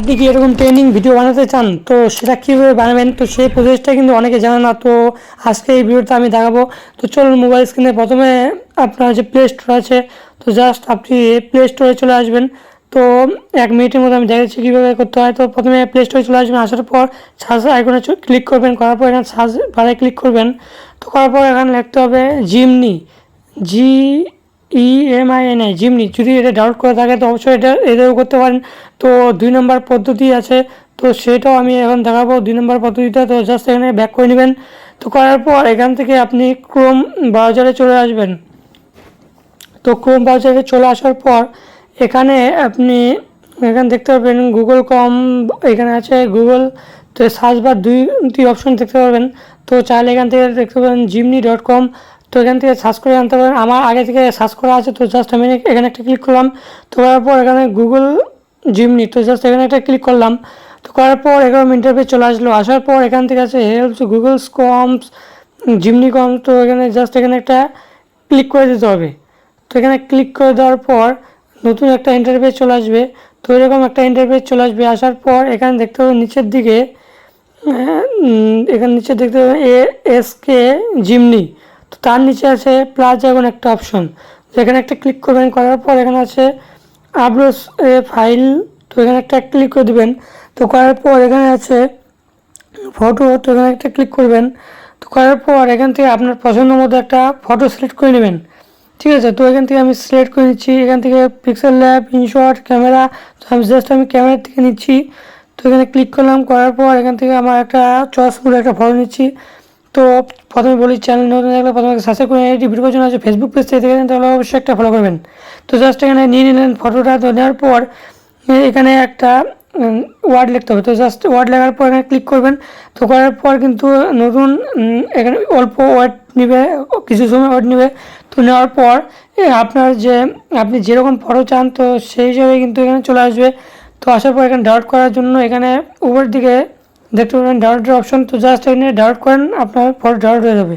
আপনি কি এরকম ট্রেনিং ভিডিও বানাতে চান? তো সেটা কীভাবে বানাবেন? তো সেই প্রসেসটা কিন্তু অনেকে জানে না, তো আজকে এই ভিডিওটা আমি দেখাবো। তো চলুন মোবাইল স্ক্রিনে প্রথমে আপনার যে প্লে স্টোর আছে, তো জাস্ট আপনি প্লে স্টোরে চলে আসবেন। তো এক মিনিটের মধ্যে আমি দেখাচ্ছি কীভাবে করতে হয়। তো প্রথমে প্লে স্টোরে চলে আসবেন, আসার পর সার্চ আইকনে ক্লিক করবেন, করার পর এখানে সার্চ বারে ক্লিক করবেন। তো করার পর এখানে লিখতে হবে Gemini G E M I N I Gemini. যদি এটা ডাউনলোড করে থাকে, তো অবশ্যই এটা এটাও করতে পারেন। তো দুই নম্বর পদ্ধতি আছে। তো সেটাও আমি এখন দেখাবো দুই নম্বর পদ্ধতিটা। তো জাস্ট এখানে ব্যাক করে নেবেন। তো করার পর এখান থেকে আপনি ক্রোম ব্রাউজারে চলে আসবেন। তো ক্রোম ব্রাউজারে চলে আসার পর এখানে আপনি এখানে দেখতে পাবেন গুগল কম এখানে আছে গুগল তো সার্চ বার দুই দুই অপশন দেখতে পাবেন তো চাইলে এখান থেকে দেখতে পাবেন জিমনি ডট কম তো এখান থেকে সার্চ করে আনতে পারেন আমার আগে থেকে সার্চ করা আছে, তো জাস্ট আমি এখানে একটা ক্লিক করলাম। তো করার পর এখানে গুগল জিমনি তো জাস্ট এখানে একটা ক্লিক করলাম। তো করার পর মিনিটের পেয়ে চলে আসলো। আসার পর এখান থেকে আছে হেল্পস গুগল কমস জিমনি কম তো এখানে জাস্ট এখানে একটা ক্লিক করে দিতে হবে। তো এখানে ক্লিক করে দেওয়ার পর নতুন একটা ইন্টারভিউ চলে আসবে। তো এরকম একটা ইন্টারভিউ চলে আসবে। আসার পর এখানে দেখতে হবে নিচের দিকে এখানে নিচে দেখতে হবে এ এস কে জিমনি তার নিচে আছে? প্লাস এখন একটা অপশন যেখানে একটা ক্লিক করবেন, করার পর এখানে আছে আপলোড ফাইল তো এখানে একটা ক্লিক করে দেবেন। তো করার পর এখানে আছে ফটো তো এখানে একটা ক্লিক করবেন। তো করার পর এখান থেকে আপনার পছন্দ মতো একটা ফটো সিলেক্ট করে নেবেন। ঠিক আছে? তো এখান থেকে আমি সিলেক্ট করে নিচ্ছি। এখান থেকে পিক্সেল ল্যাব ইনশট ক্যামেরা তো আমি জাস্ট আমি ক্যামেরা থেকে নিচ্ছি। তো এখানে ক্লিক করলাম। করার পর এখান থেকে আমার একটা চয়েস করে একটা ফটো নিচ্ছি। তো প্রথমে বলি চ্যানেল নতুন থাকলে প্রথমে সাবস্ক্রাইব করে এটি ভিডিও জন্য আছে ফেসবুক পেজ থেকে দেখেন তাহলে অবশ্যই একটা ফলো করবেন। তো জাস্ট এখানে নিয়ে নিলেন ফটোটা তো নেওয়ার পর এখানে একটা ওয়ার্ড লিখতে হবে। তো জাস্ট ওয়ার্ড লেখার পর এখানে ক্লিক করবেন। তো করার পর কিন্তু নতুন এখানে অল্প ওয়ার্ড নেবে, কিছু সময় ওয়ার্ড নেবে। তো নেওয়ার পর আপনার যে, আপনি যেরকম ফটো চান, তো সেই হিসাবে কিন্তু এখানে চলে আসবে। তো আসার পর এখানে ডাউট করার জন্য এখানে উপর দিকে দেখতে পাবেন ডাউট অপশন তো জাস্ট এখানে ডাউট করেন আপনার ফটো ডাউট হয়ে যাবে।